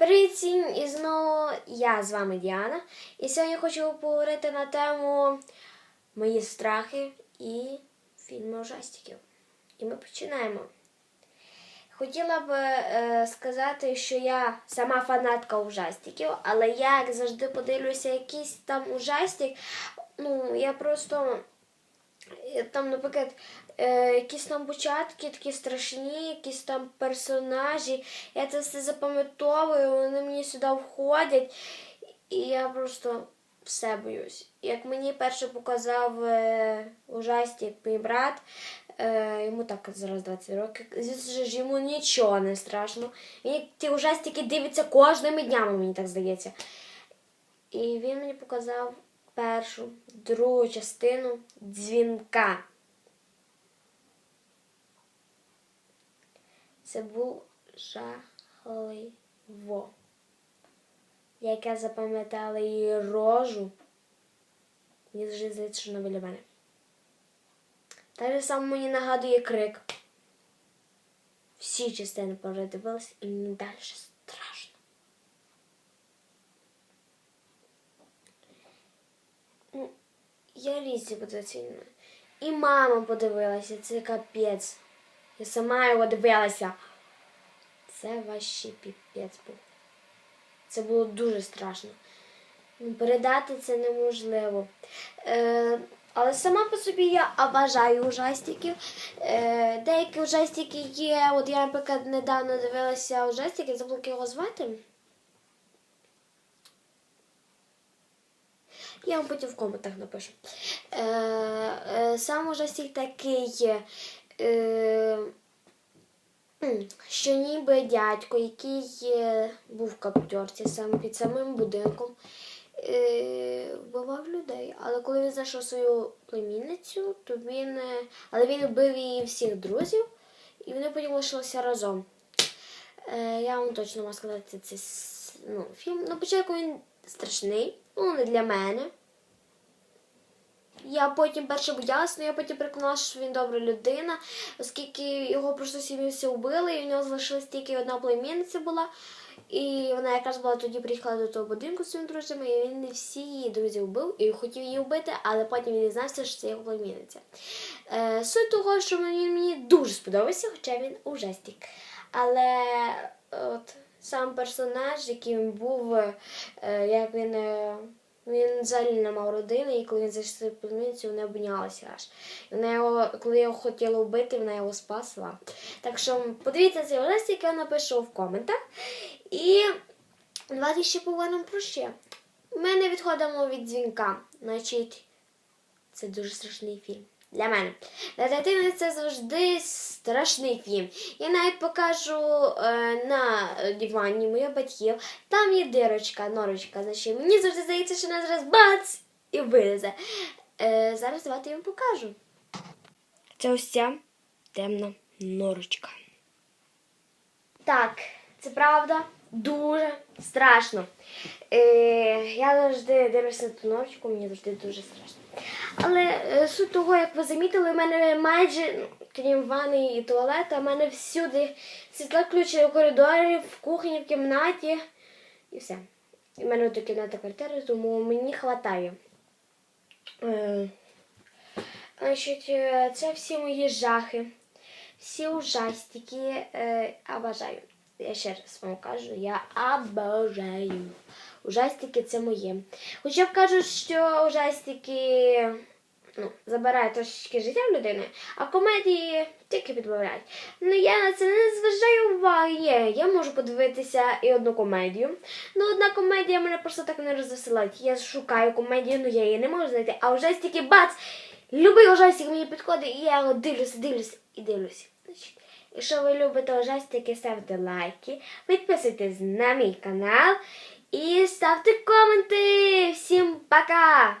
Привіт всім! І знову я з вами Діана. І сьогодні хочу поговорити на тему мої страхи і фільми ужастиків. І ми починаємо. Хотіла б е, сказати, що я сама фанатка ужастиків, але я як завжди подивлюся якийсь там ужастик. Ну, я просто е, там, наприклад, е, якісь там початки такі страшні, якісь там персонажі. Я це все запам'ятовую, вони мені сюди входять, і я просто все боюсь. Як мені перше показав е, ужастик мій брат, е, йому так зараз 20 років, звісно ж йому нічого не страшно. Він ті ужастики дивиться кожними днями, мені так здається. І він мені показав першу, другу частину дзвінка. Це був жахливо. Як я запам'ятала її рожу, мені завжди здається, що вона мене. Так же само мені нагадує крик. Всі частини передивилась і мені далі страшно. Ну, Я різні подивилася. І мама подивилася, це капець. Я сама його дивилася. Це ваші піпець був. Це було дуже страшно. Передати це неможливо. Е, але сама по собі я обожаю ужастиків. Е, деякі ужастики є. От я, наприклад, недавно дивилася ужастики, забула його звати. Я вам потім в коментах напишу. Е, е, сам ужастик такий. Е, що ніби дядько, який був в каптерці саме під самим будинком, е, вбивав людей. Але коли він знайшов свою племінницю, то він. е, Але він вбив її всіх друзів, і вони потім лишилися разом. Я вам точно можу сказати, це с- ну, фільм. На початку він страшний, ну не для мене. Я потім перше боялася, але я потім переконалася, що він добра людина, оскільки його просто сім'ю всі вбили, і в нього залишилась тільки одна племінниця була. І вона якраз була тоді приїхала до того будинку з своїми друзями, і він не всі її друзів вбив і хотів її вбити, але потім він дізнався, що це його племінниця. Е, суть того, що мені, мені дуже сподобався, хоча він ужастик. Але от сам персонаж, який був, е, як він. е, він взагалі не мав родини, і коли він зайшов племінницю, вони обнялися аж. Вона його, коли його хотіла вбити, вона його спасла. Так що подивіться цей ужастик, я напишу в коментах. І давайте ще поговоримо про ще. Ми не відходимо від дзвінка. Значить, це дуже страшний фільм. Для мене. Для дитини це завжди страшний фільм. Я навіть покажу е, на дивані моїх батьків. Там є дирочка, норочка. Значить, мені завжди здається, що вона зараз бац і вилізе. Е, зараз давайте я вам покажу. Це ось ця темна норочка. Так, це правда дуже страшно. Е, я завжди дивлюся на ту норочку, мені завжди дуже страшно. Але е, суть того, як ви замітили, у мене майже, ну, крім ванни і туалета, у мене всюди світла включені в коридорі, в кухні, в кімнаті і все. У мене тут кімната квартири, тому мені вистачає. Е, значить, е, це всі мої жахи, всі ужастики. Е, обожаю. Я ще раз вам кажу, я обожаю. Ужастики це моє. Хоча б кажуть, що ужастики ну, забирають трошечки життя в людини, а комедії тільки підбавляють. Ну я на це не зважаю уваги. Є, я можу подивитися і одну комедію. Ну, одна комедія мене просто так не розвеселить. Я шукаю комедію, ну я її не можу знайти. А ужастики бац! Любий ужастик мені підходить, і я його дивлюся, дивлюся і дивлюся. Якщо ви любите ужастики, ставте лайки, підписуйтесь на мій канал і ставте коменти. Всім пока!